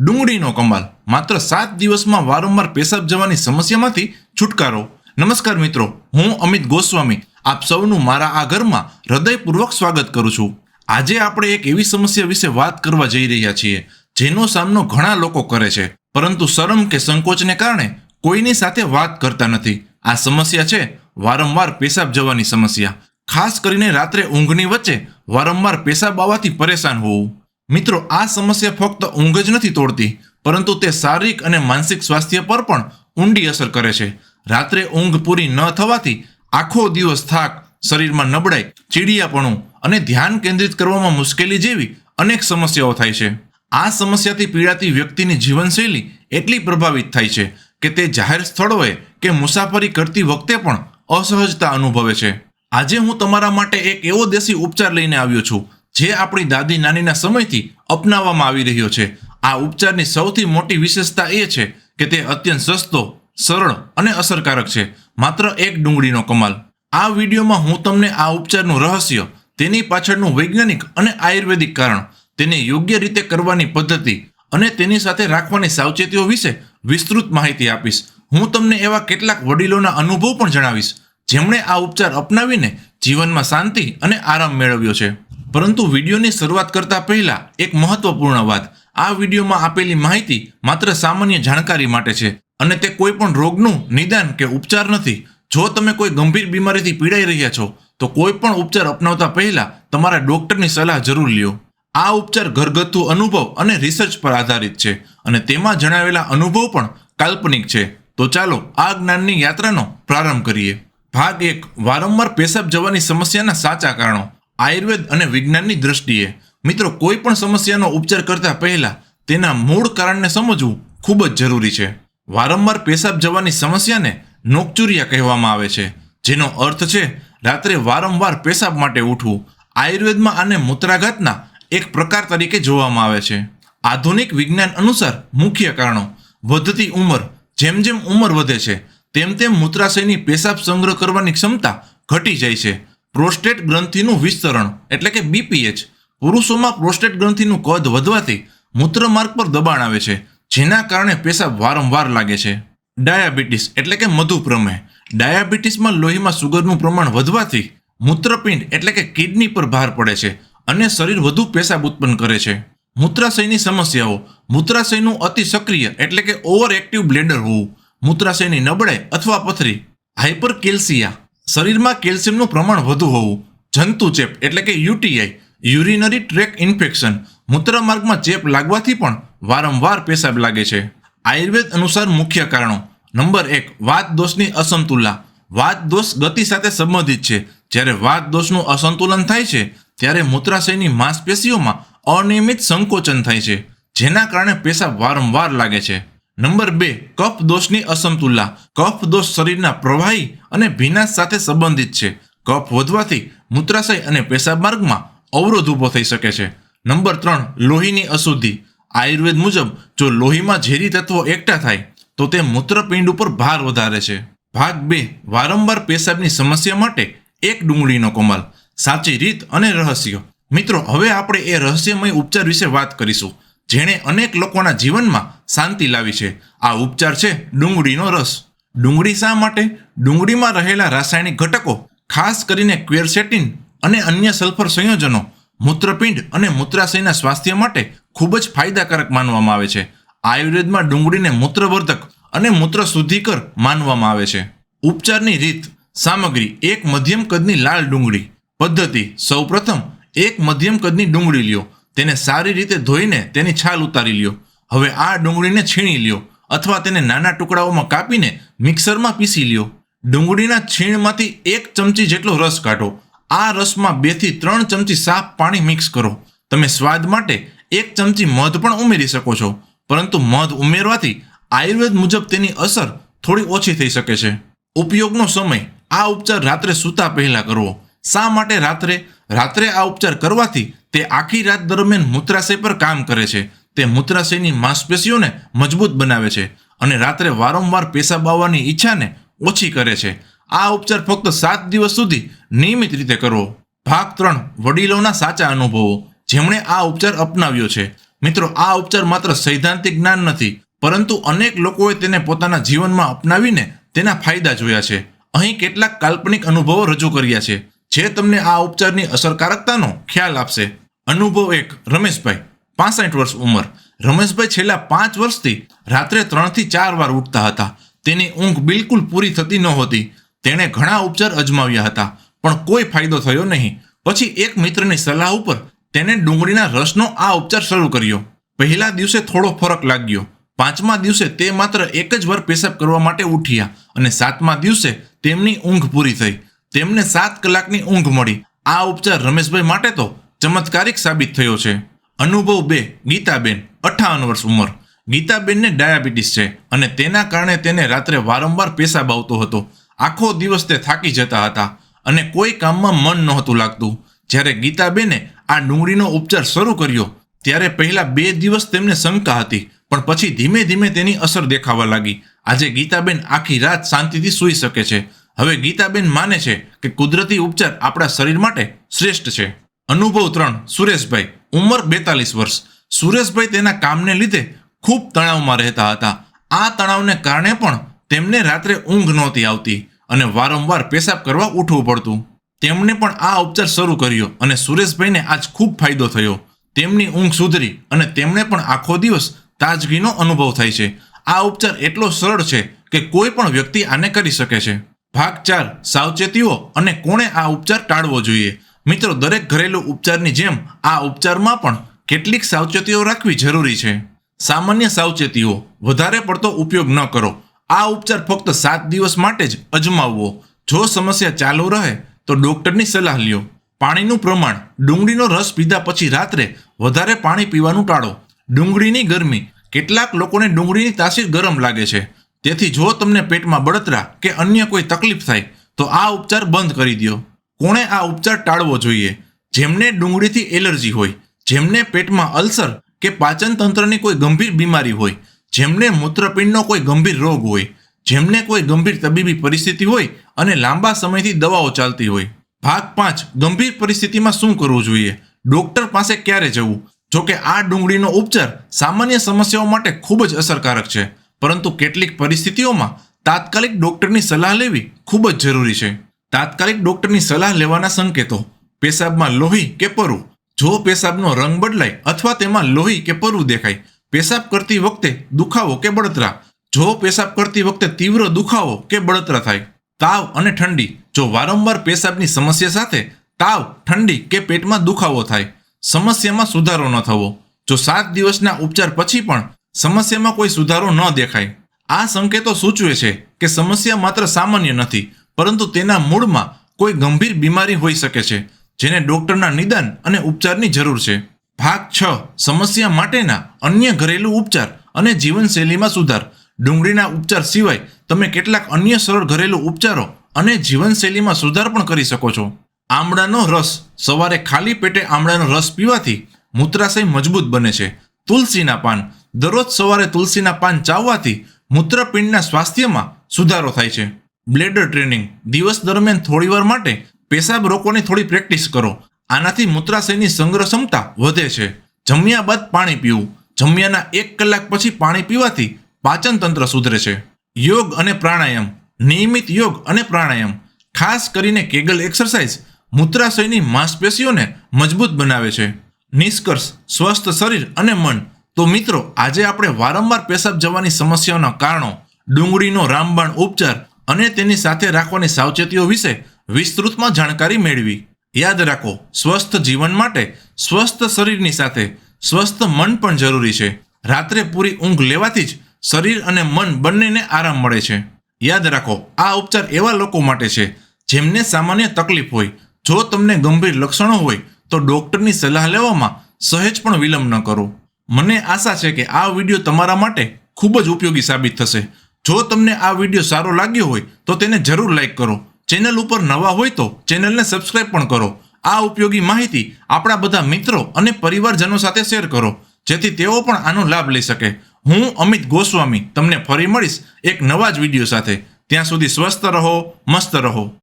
ડુંગળીનો કમાલ. માત્ર સાત દિવસમાં વારંવાર પેશાબ જવાની સમસ્યામાંથી છુટકારો. નમસ્કાર મિત્રો, હું અમિત ગોસ્વામી. આપ સૌનું મારા આ ઘરમાં હૃદયપૂર્વક સ્વાગત કરું છું. આજે આપણે એક એવી સમસ્યા વિશે વાત કરવા જઈ રહ્યા છીએ, જેનો સામનો ઘણા લોકો કરે છે. પરંતુ શરમ કે સંકોચને કારણે કોઈની સાથે વાત કરતા નથી. આ સમસ્યા છે વારંવાર પેશાબ જવાની સમસ્યા. ખાસ કરીને રાત્રે ઊંઘની વચ્ચે વારંવાર પેશાબ આવવાથી પરેશાન હોવું. મિત્રો, આ સમસ્યા ફક્ત ઊંઘ જ નથી તોડતી, પરંતુ તે શારીરિક અને માનસિક સ્વાસ્થ્ય પર પણ ઊંડી અસર કરે છે. રાત્રે ઊંઘ પૂરી ન થવાથી આખો દિવસ થાક, શરીરમાં નબળાઈ, ચીડિયાપણું અને ધ્યાન કેન્દ્રિત કરવામાં મુશ્કેલી જેવી અનેક સમસ્યાઓ થાય છે. આ સમસ્યાથી પીડાતી વ્યક્તિની જીવનશૈલી એટલી પ્રભાવિત થાય છે કે તે જાહેર સ્થળોએ કે મુસાફરી કરતી વખતે પણ અસહજતા અનુભવે છે. આજે હું તમારા માટે એક એવો દેશી ઉપચાર લઈને આવ્યો છું જે આપણી દાદી નાનીના સમયથી અપનાવવામાં આવી રહ્યો છે. આ ઉપચારની સૌથી મોટી વિશેષતા એ છે કે તે અત્યંત સસ્તો, સરળ અને અસરકારક છે. માત્ર એક ડુંગળીનો કમાલ. આ વિડીયોમાં હું તમને આ ઉપચારનું રહસ્ય, તેની પાછળનું વૈજ્ઞાનિક અને આયુર્વેદિક કારણ, તેને યોગ્ય રીતે કરવાની પદ્ધતિ અને તેની સાથે રાખવાની સાવચેતીઓ વિશે વિસ્તૃત માહિતી આપીશ. હું તમને એવા કેટલાક વડીલોના અનુભવ પણ જણાવીશ, જેમણે આ ઉપચાર અપનાવીને જીવનમાં શાંતિ અને આરામ મેળવ્યો છે. પરંતુ વિડીયોની શરૂઆત કરતા પહેલા એક મહત્વપૂર્ણ વાત. આ વિડીયોમાં આપેલી માહિતી માત્ર સામાન્ય જાણકારી માટે છે અને તે કોઈ પણ રોગનું નિદાન કે ઉપચાર નથી. જો તમે કોઈ ગંભીર બીમારીથી પીડાઈ રહ્યા છો, તો કોઈ પણ ઉપચાર અપનાવતા પહેલા તમારા ડોક્ટરની સલાહ જરૂર લ્યો. આ ઉપચાર ઘરગથ્થુ અનુભવ અને રિસર્ચ પર આધારિત છે અને તેમાં જણાવેલા અનુભવ પણ કાલ્પનિક છે. તો ચાલો આ જ્ઞાનની યાત્રાનો પ્રારંભ કરીએ. ભાગ એક. વારંવાર પેશાબ જવાની સમસ્યાના સાચા કારણો. આયુર્વેદ અને વિજ્ઞાનની દ્રષ્ટિએ, મિત્રો, કોઈ પણ સમસ્યાનો ઉપચાર કરતા પહેલા તેના મૂળ કારણને સમજવું ખૂબ જ જરૂરી છે. વારંવાર પેશાબ જવાની સમસ્યાને નોકચુરિયા કહેવામાં આવે છે, જેનો અર્થ છે, રાત્રે વારંવાર પેશાબ માટે ઉઠવું. આયુર્વેદમાં આને મૂત્રાઘાતના એક પ્રકાર તરીકે જોવામાં આવે છે. આધુનિક વિજ્ઞાન અનુસાર મુખ્ય કારણો, વધતી ઉંમર, જેમ જેમ ઉંમર વધે છે, તેમ તેમ મૂત્રાશયની પેશાબ સંગ્રહ કરવાની ક્ષમતા ઘટી જાય છે. પ્રોસ્ટેટ ગ્રંથિનું વિસ્તરણ, એટલે કે બીપીએચ પુરુષોમાં પ્રોસ્ટેટ ગ્રંથિનું કદ વધવાથી મૂત્રમાર્ગ પર દબાણ આવે છે, જેના કારણે પેશાબ વારંવાર લાગે છે. ડાયાબિટીસ, એટલે કે મધુપ્રમેહ. ડાયાબિટીસમાં લોહીમાં સુગરનું પ્રમાણ વધવાથી મૂત્રપિંડ, એટલે કે કિડની પર ભાર પડે છે અને શરીર વધુ પેશાબ ઉત્પન્ન કરે છે. મૂત્રાશયની સમસ્યાઓ. મૂત્રાશયનું અતિ સક્રિય, એટલે કે ઓવર એક્ટિવ બ્લેડર હોવું. મૂત્રાશયની નબળાઈ અથવા પથરી. હાઇપરકેલ્સિયા શરીરમાં કેલ્શિયમનું પ્રમાણ વધુ હોવું, જંતુ ચેપ એટલે કે યુટીઆઈ, યુરિનરી ટ્રેક ઇન્ફેક્શન, મૂત્રમાર્ગમાં ચેપ લાગવાથી પણ વારંવાર પેશાબ લાગે છે. આયુર્વેદ અનુસાર મુખ્ય કારણો. નંબર એક, વાત દોષની અસંતુલા વાત દોષ ગતિ સાથે સંબંધિત છે. જ્યારે વાત દોષનું અસંતુલન થાય છે, ત્યારે મૂત્રાશયની માંસપેશીઓમાં અનિયમિત સંકોચન થાય છે, જેના કારણે પેશાબ વારંવાર લાગે છે. નંબર બે, કફ દોષની અસમતુલા. કફ દોષ શરીરના પ્રવાહી અને ભીનાશ સાથે સંબંધિત છે. કફ વધવાથી મૂત્રાશય અને પેશાબ માર્ગમાં અવરોધ ઊભો થઈ શકે છે. નંબર ત્રણ, લોહીની અશુદ્ધિ. આયુર્વેદ મુજબ, જો લોહીમાં ઝેરી તત્વો એકઠા થાય, તો તે મૂત્રપિંડ ઉપર ભાર વધારે છે. ભાગ બે, વારંવાર પેશાબની સમસ્યા માટે એક ડુંગળીનો કમાલ. સાચી રીત અને રહસ્ય. મિત્રો, હવે આપણે એ રહસ્યમય ઉપચાર વિશે વાત કરીશું. જેણે અનેક લોકોના જીવનમાં શાંતિ લાવી છે. આ ઉપચાર છે ડુંગળીનો રસ. ડુંગળી શા માટે? ડુંગળીમાં રહેલા રાસાયણિક ઘટકો, ખાસ કરીને ક્વેરસેટિન અને અન્ય સલ્ફર સંયોજનો, મૂત્રપિંડ અને મૂત્રાશયના સ્વાસ્થ્ય માટે ખૂબ જ ફાયદાકારક માનવામાં આવે છે. આયુર્વેદમાં ડુંગળીને મૂત્રવર્ધક અને મૂત્ર શુદ્ધિકર માનવામાં આવે છે. ઉપચારની રીત, સામગ્રી એક મધ્યમ કદની લાલ ડુંગળી. પદ્ધતિ, સૌપ્રથમ એક મધ્યમ કદની ડુંગળી લ્યો. તેને સારી રીતે ધોઈને તેની છાલ ઉતારી લ્યો. હવે આ ડુંગળીને છીણી લ્યો અથવા તેને નાના ટુકડાઓમાં કાપીને મિક્સરમાં પીસી લ્યો. ડુંગળીના છીણમાંથી એક ચમચી જેટલો રસ કાઢો. આ રસમાં બેથી ત્રણ ચમચી સાફ પાણી મિક્સ કરો. તમે સ્વાદ માટે એક ચમચી મધ પણ ઉમેરી શકો છો. પરંતુ મધ ઉમેરવાથી આયુર્વેદ મુજબ તેની અસર થોડી ઓછી થઈ શકે છે. ઉપયોગનો સમય. આ ઉપચાર રાત્રે સૂતા પહેલા કરવો. શા માટે રાત્રે? રાત્રે આ ઉપચાર કરવાથી તે આખી રાત દરમિયાન મૂત્રાશય પર કામ કરે છે. તે મૂત્રાશયની માંસપેશીઓને મજબૂત બનાવે છે અને રાત્રે વારંવાર પેશાબ આવવાની ઈચ્છાને ઓછી કરે છે. આ ઉપચાર ફક્ત સાત દિવસ સુધી નિયમિત રીતે કરવો. ભાગ ત્રણ, વડીલોના સાચા અનુભવો. જેમણે આ ઉપચાર અપનાવ્યો છે. મિત્રો, આ ઉપચાર માત્ર સૈદ્ધાંતિક જ્ઞાન નથી, પરંતુ અનેક લોકોએ તેને પોતાના જીવનમાં અપનાવીને તેના ફાયદા જોયા છે. અહીં કેટલાક કાલ્પનિક અનુભવો રજૂ કર્યા છે, જે તમને આ ઉપચારની અસરકારકતાનો ખ્યાલ આપશે. અનુભવ એક. રમેશભાઈ, પાસઠ વર્ષ ઉંમર. રમેશભાઈ છેલ્લા પાંચ વર્ષથી રાત્રે ત્રણથી ચાર વાર ઉઠતા હતા. તેની ઊંઘ બિલકુલ પૂરી થતી નહોતી. તેણે ઘણા ઉપચાર અજમાવ્યા હતા, પણ કોઈ ફાયદો થયો નહીં. પછી એક મિત્રની સલાહ ઉપર તેને ડુંગળીના રસનો આ ઉપચાર શરૂ કર્યો. પહેલા દિવસે થોડો ફરક લાગ્યો. પાંચમા દિવસે તે માત્ર એક જ વાર પેશાબ કરવા માટે ઉઠ્યા અને સાતમા દિવસે તેમની ઊંઘ પૂરી થઈ. તેમને સાત કલાકની ઊંઘ મળી. આ ઉપચાર રમેશભાઈ માટે તો ચમત્કારિક સાબિત થયો છે. અનુભવ બે, ગીતાબેન અઠ્ઠાવન વર્ષ ઉંમર. ગીતાબેનને ડાયાબિટીસ છે અને તેના કારણે તેને રાત્રે વારંવાર પેશાબ આવતો હતો. આખો દિવસ તે થાકી જતા હતા અને કોઈ કામમાં મન નહોતું લાગતું. જ્યારે ગીતાબેને આ ડુંગળીનો ઉપચાર શરૂ કર્યો, ત્યારે પહેલા બે દિવસ તેમને શંકા હતી, પણ પછી ધીમે ધીમે તેની અસર દેખાવા લાગી. આજે ગીતાબેન આખી રાત શાંતિથી સૂઈ શકે છે. હવે ગીતાબેન માને છે કે કુદરતી ઉપચાર આપણા શરીર માટે શ્રેષ્ઠ છે. અનુભવ ત્રણ, સુરેશભાઈ. ઉંમર બેતાલીસ વર્ષ. સુરેશભાઈ તેના કામને લીધે ખૂબ તણાવમાં રહેતા હતા. આ તણાવને કારણે પણ તેમને રાત્રે ઊંઘ નહોતી આવતી અને વારંવાર પેશાબ કરવા ઉઠવું પડતું. તેમણે પણ આ ઉપચાર શરૂ કર્યો અને સુરેશભાઈને આજ ખૂબ ફાયદો થયો. તેમની ઊંઘ સુધરી અને તેમણે પણ આખો દિવસ તાજગીનો અનુભવ થાય છે. આ ઉપચાર એટલો સરળ છે કે કોઈ પણ વ્યક્તિ આને કરી શકે છે. ભાગ ચાર, સાવચેતીઓ અને કોણે આ ઉપચાર ટાળવો જોઈએ? મિત્રો, દરેક ઘરેલું ઉપચારની જેમ આ ઉપચારમાં પણ કેટલીક સાવચેતીઓ રાખવી જરૂરી છે. સામાન્ય સાવચેતીઓ, વધારે પડતો ઉપયોગ ન કરો. આ ઉપચાર ફક્ત સાત દિવસ માટે જ અજમાવવો. જો સમસ્યા ચાલુ રહે, તો ડોક્ટરની સલાહ લ્યો. પાણીનું પ્રમાણ, ડુંગળીનો રસ પીધા પછી રાત્રે વધારે પાણી પીવાનું ટાળો. ડુંગળીની ગરમી, કેટલાક લોકોને ડુંગળીની તાસીર ગરમ લાગે છે. તેથી જો તમને પેટમાં બળતરા કે અન્ય કોઈ તકલીફ થાય, તો આ ઉપચાર બંધ કરી દો કોણે આ ઉપચાર ટાળવો જોઈએ? જેમને ડુંગળીથી એલર્જી હોય, જેમને પેટમાં અલ્સર કે પાચન તંત્રની કોઈ ગંભીર બીમારી હોય, જેમને મૂત્રપિંડનો કોઈ ગંભીર રોગ હોય, જેમને કોઈ ગંભીર તબીબી પરિસ્થિતિ હોય અને લાંબા સમયથી દવાઓ ચાલતી હોય. ભાગ પાંચ, ગંભીર પરિસ્થિતિમાં શું કરવું જોઈએ? ડોક્ટર પાસે ક્યારે જવું? જો કે આ ડુંગળીનો ઉપચાર સામાન્ય સમસ્યાઓ માટે ખૂબ જ અસરકારક છે, પરંતુ કેટલીક પરિસ્થિતિઓમાં તાત્કાલિક ડોક્ટરની સલાહ લેવી ખૂબ જ જરૂરી છે. તાત્કાલિક ડોક્ટરની સલાહ લેવાના સંકેતો. પેશાબમાં લોહી કે પરુ? જો પેશાબનો રંગ બદલાય અથવા તેમાં લોહી કે પરુ દેખાય, પેશાબ કરતી વખતે દુખાવો કે બળતરા? જો પેશાબ કરતી વખતે તીવ્ર દુખાવો કે બળતરા થાય? તાવ અને ઠંડી. જો વારંવાર પેશાબની સમસ્યા સાથે તાવ, ઠંડી કે પેટમાં દુખાવો થાય, સમસ્યામાં સુધારો ન થવો. જો સાત દિવસના ઉપચાર પછી પણ સમસ્યામાં કોઈ સુધારો ન દેખાય, આ સંકેતો સૂચવે છે કે સમસ્યા માત્ર સામાન્ય નથી પરંતુ તેના મૂળમાં કોઈ ગંભીર બીમારી હોઈ શકે છે, જેને ડોક્ટરના નિદાન અને ઉપચારની જરૂર છે. ભાગ છ, સમસ્યા માટેના અન્ય ઘરેલું ઉપચાર અને જીવનશૈલીમાં સુધાર. ડુંગળીના ઉપચાર સિવાય તમે કેટલાક અન્ય સરળ ઘરેલું ઉપચારો અને જીવનશૈલીમાં સુધાર પણ કરી શકો છો. આમળાનો રસ. સવારે ખાલી પેટે આમળાનો રસ પીવાથી મૂત્રાશય મજબૂત બને છે. તુલસીના પાન. દરરોજ સવારે તુલસીના પાન ચાવવાથી મૂત્રપિંડના સ્વાસ્થ્યમાં સુધારો થાય છે. Bladder training. દિવસ દરમિયાન થોડીવાર માટે પેશાબ રોકવાની થોડી પ્રેક્ટિસ કરો. આનાથી મૂત્રાશયની સંગ્રહ ક્ષમતા વધે છે. જમ્યા બાદ પાણી પીવું. જમ્યાના એક કલાક પછી પાણી પીવાથી પાચન તંત્ર સુધરે છે. યોગ અને પ્રાણાયામ. નિયમિત યોગ અને પ્રાણાયામ. ખાસ કરીને કેગલ એક્સરસાઇઝ મૂત્રાશયની માંસપેશીઓને મજબૂત બનાવે છે. નિષ્કર્ષ, સ્વસ્થ શરીર અને મન. તો મિત્રો, આજે આપણે વારંવાર પેશાબ જવાની સમસ્યાઓના કારણો, ડુંગળીનો રામબાણ ઉપચાર અને તેની સાથે રાખવાની સાવચેતીઓ વિશે વિસ્તૃતમાં જાણકારી મેળવી. યાદ રાખો, સ્વસ્થ જીવન માટે સ્વસ્થ શરીરની સાથે સ્વસ્થ મન પણ જરૂરી છે. રાત્રે પૂરી ઊંઘ લેવાથી જ શરીર અને મન બંનેને આરામ મળે છે. યાદ રાખો, આ ઉપચાર એવા લોકો માટે છે જેમને સામાન્ય તકલીફ હોય. જો તમને ગંભીર લક્ષણો હોય, તો ડૉક્ટરની સલાહ લેવામાં સહેજ પણ વિલંબ ન કરો. મને આશા છે કે આ વીડિયો તમારા માટે ખૂબ જ ઉપયોગી સાબિત થશે. જો તમને આ વીડિયો સારો લાગ્યો હોય, તો તેને જરૂર લાઈક કરો. ચેનલ ઉપર નવા હોય તો ચેનલને સબસ્ક્રાઈબ પણ કરો. આ ઉપયોગી માહિતી આપણા બધા મિત્રો અને પરિવારજનો સાથે શેર કરો, જેથી તેઓ પણ આનો લાભ લઈ શકે. હું અમિત ગોસ્વામી, તમને ફરી મળીશ એક નવા જ વીડિયો સાથે. ત્યાં સુધી સ્વસ્થ રહો, મસ્ત રહો.